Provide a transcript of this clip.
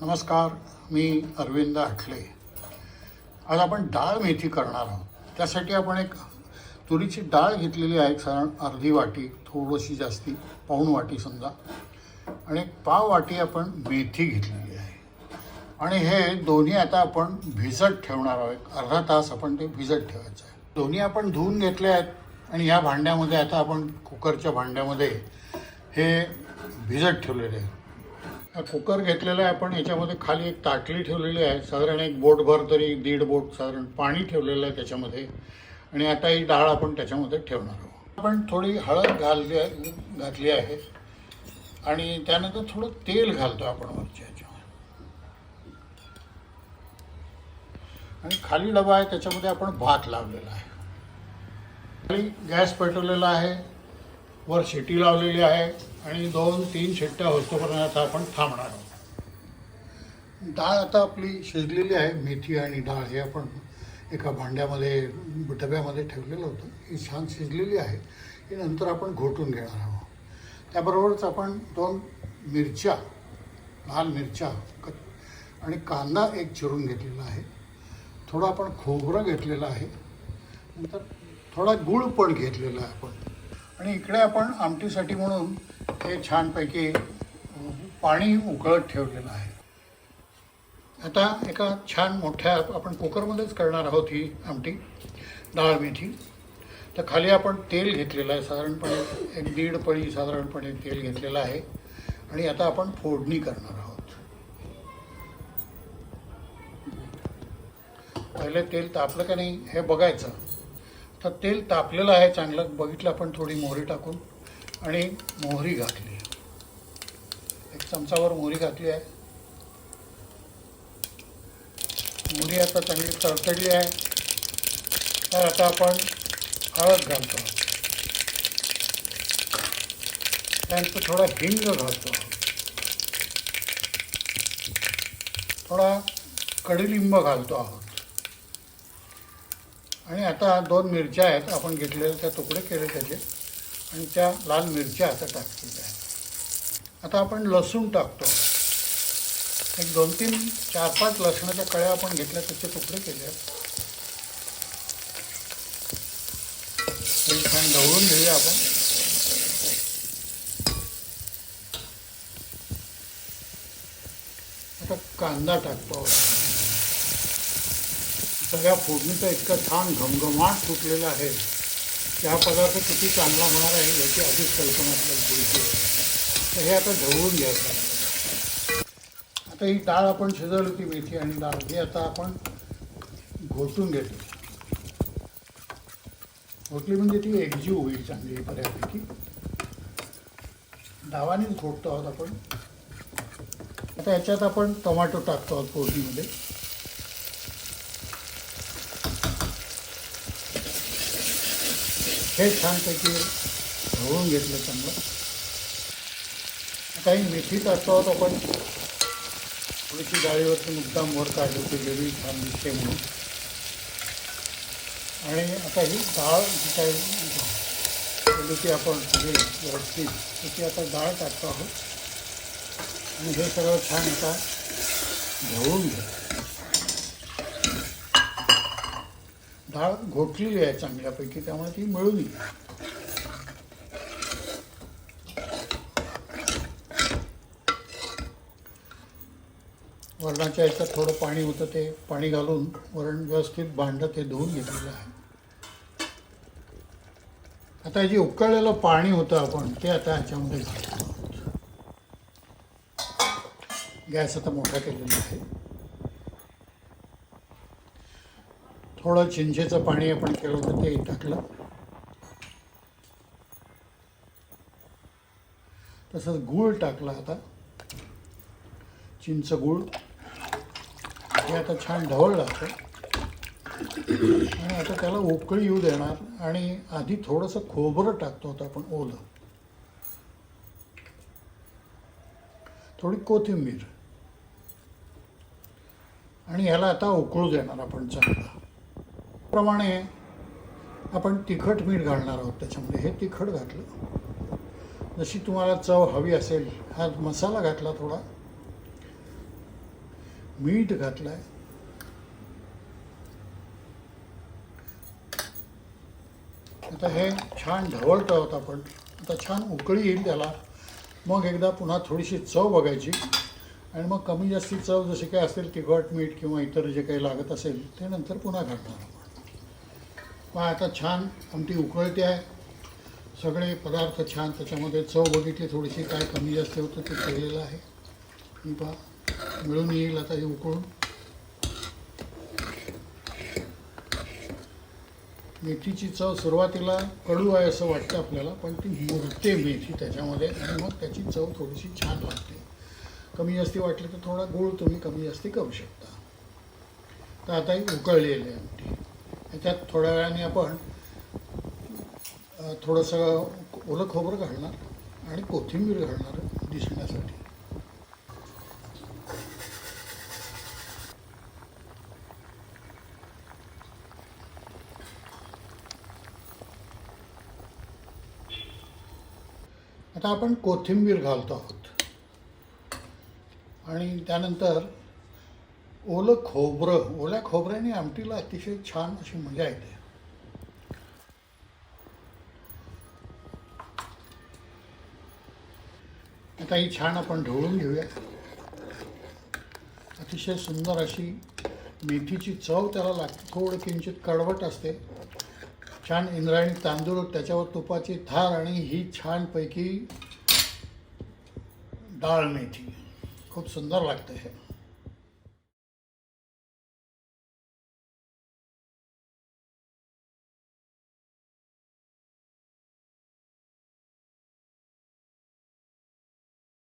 नमस्कार मी अरविंद आठले आज आपण डाळ मेथी करणार आहोत. त्यासाठी आपण एक तुरीची डाळ घेतलेली आहे साधारण अर्धी वाटी थोडीशी जास्ती पाऊण वाटी समजा. आणि एक पाव वाटी आपण मेथी घेतलेली आहे. आणि हे दोन्ही आता आपण भिजत ठेवणार आहोत. अर्धा तास आपण ते भिजत ठेवायचं आहे. दोन्ही आपण धुवून घेतले आहेत आणि ह्या भांड्यामध्ये आता आपण कुकरच्या भांड्यामध्ये हे भिजत ठेवलेले आहे कुकर घेतलेला आहे. आपण याच्यामध्ये खाली एक ताटली ठेवलेली आहे. साधारण एक बोटभर तरी दीड बोट साधारण पाणी ठेवलेलं आहे त्याच्यामध्ये. आणि आता ही डाळ आपण त्याच्यामध्ये ठेवणार आहोत. आपण थोडी हळद घालली आहे घातली आहे. आणि त्यानंतर थोडं तेल घालतो आपण वरच्या ह्याच्यावर आणि खाली डबा आहे त्याच्यामध्ये आपण भात लावलेला आहे. खाली गॅस पेटवलेला आहे. वर शिटी लावलेली आहे आणि दोन तीन शिट्ट्या होतोपर्यंत आपण थांबणार आहोत. डाळ आता आपली शिजलेली आहे मेथी आणि डाळ हे आपण एका भांड्यामध्ये डब्यामध्ये ठेवलेलं होतं. ही छान शिजलेली आहे. ही नंतर आपण घोटून घेणार आहोत. त्याबरोबरच आपण दोन मिरच्या लाल मिरच्या क- आणि कांदा एक चिरून घेतलेला आहे. थोडं आपण खोबरं घेतलेलं आहे. नंतर थोडा गूळ पण घेतलेला आहे आपण. आणि इकडे आपण आमटीसाठी म्हणून हे छानपैकी पाणी उकळत ठेवलेलं आहे. आता एका छान मोठ्या आपण कुकरमध्येच करणार आहोत ही आमटी डाळ मेथी. तर खाली आपण तेल घेतलेलं आहे साधारणपणे एक दीड पळी साधारणपणे तेल घेतलेलं आहे. आणि आता आपण फोडणी करणार आहोत. पहिले तेल तापलं का नाही हे बघायचं. तर तेल तापलेलं आहे चांगलं. बघितलं आपण थोडी मोहरी टाकून. आणि मोहरी घातली एक चमचावर मोहरी घातली आहे. मोहरी आता चांगली तडतडली आहे. तर आता आपण हळद घालतो. आहोत. त्यानंतर थोडा हिंग घालतो. आहोत. थोडा कडीलिंब घालतो आहोत. आणि आता दोन मिरच्या आहेत आपण घेतलेल्या त्या तुकडे केले त्याचे. आणि त्या लाल मिरच्या आता टाकलेल्या आहेत. आता आपण लसूण टाकतो. एक दोन तीन चार पाच लसणाच्या कळ्या आपण घेतल्या त्याचे तुकडे केले आहेत. छान ढवळून घेऊया आपण. आता कांदा टाकतो. सगळ्या फोडणीचा इतका छान घमघमाट सुटलेला आहे. त्या हा पदार्थ किती चांगला होणार आहे याची अधिक कल्पना आपल्याला पुढची. तर हे आता ढवळून घ्यायचं आहे. आता ही डाळ आपण शिजवली होती मेथी आणि डाळ. ही आता आपण घोटून घेतो. घोटली म्हणजे ती एकजीव होईल चांगली बऱ्यापैकी. डावानेच घोटतो आहोत आपण. आता याच्यात आपण टोमॅटो टाकतो आहोत फोडणीमध्ये. हे छानपैकी ढवळून घेतलं चांगलं. काही ही असतो आहोत आपण थोडीशी डाळीवरती मुद्दाम वर काढली होती वेगळी छान दिसते म्हणून. आणि आता ही डाळ जी काय केली ती आपण जे व्यवस्थित त्याची आता डाळ टाकतो आहोत. आणि हे सगळं छान आता ढवळून घ्या डाळ घोटलेली आहे चांगल्यापैकी त्यामुळे ती मिळून येईल. वरणाच्या याच्यात थोडं पाणी होतं ते पाणी घालून वरण व्यवस्थित भांडं ते धुवून घेतलेलं आहे. आता जे उकळलेलं पाणी होतं आपण ते आता ह्याच्यामध्ये घालतो. गॅस आता मोठा केलेला आहे. थोडं चिंचेचं पाणी आपण केलं होतं ते टाकलं. तसंच गूळ टाकला आता. चिंच गूळ. हे आता छान ढवळलं असं आणि आता त्याला उकळी येऊ देणार. आणि आधी थोडंसं खोबरं टाकतो आता आपण ओलं. थोडी कोथिंबीर. आणि ह्याला आता उकळू देणार आपण चांगला. प्रमाणे आपण तिखट मीठ घालणार आहोत त्याच्यामध्ये. हे तिखट घातलं. जशी तुम्हाला चव हवी असेल हा मसाला घातला थोडा. मीठ घातलं आहे आता हे छान ढवळतं आहोत आपण. आता छान उकळी येईल त्याला. मग एकदा पुन्हा थोडीशी चव बघायची. आणि मग कमी जास्ती चव जसे काही असेल तिखट मीठ किंवा इतर जे काही लागत असेल ते नंतर पुन्हा घालणार आपण आता छान आमटी उकळते आहे. सगळे पदार्थ छान त्याच्यामध्ये चव बघितली थोडीशी काय कमी जास्त होतं ते केलेलं आहे. पहा मिळून येईल आता हे उकळून. मेथीची चव सुरुवातीला कडू आहे असं वाटतं आपल्याला पण ती मुरते मेथी त्याच्यामध्ये आणि मग त्याची चव थोडीशी छान लागते कमी जास्ती वाटली तर थोडा गूळ तुम्ही कमी जास्ती करू शकता. तर आता ही उकळलेली आहे आमटी. त्याच्यात थोड्या वेळाने आपण थोडंसं ओलं खोबरं घालणार आणि कोथिंबीर घालणार दिसण्यासाठी. आता आपण कोथिंबीर घालतो आहोत. आणि त्यानंतर ओलं खोबरं ओल्या खोबऱ्याने आमटीला अतिशय छान अशी मजा येते. आता ही छान आपण ढवळून घेऊया. अतिशय सुंदर अशी मेथीची चव त्याला लागते. थोडं किंचित कडवट असते. छान इंद्रायणी तांदूळ त्याच्यावर तुपाची थार आणि ही छानपैकी डाळ मेथी. खूप सुंदर लागते हे.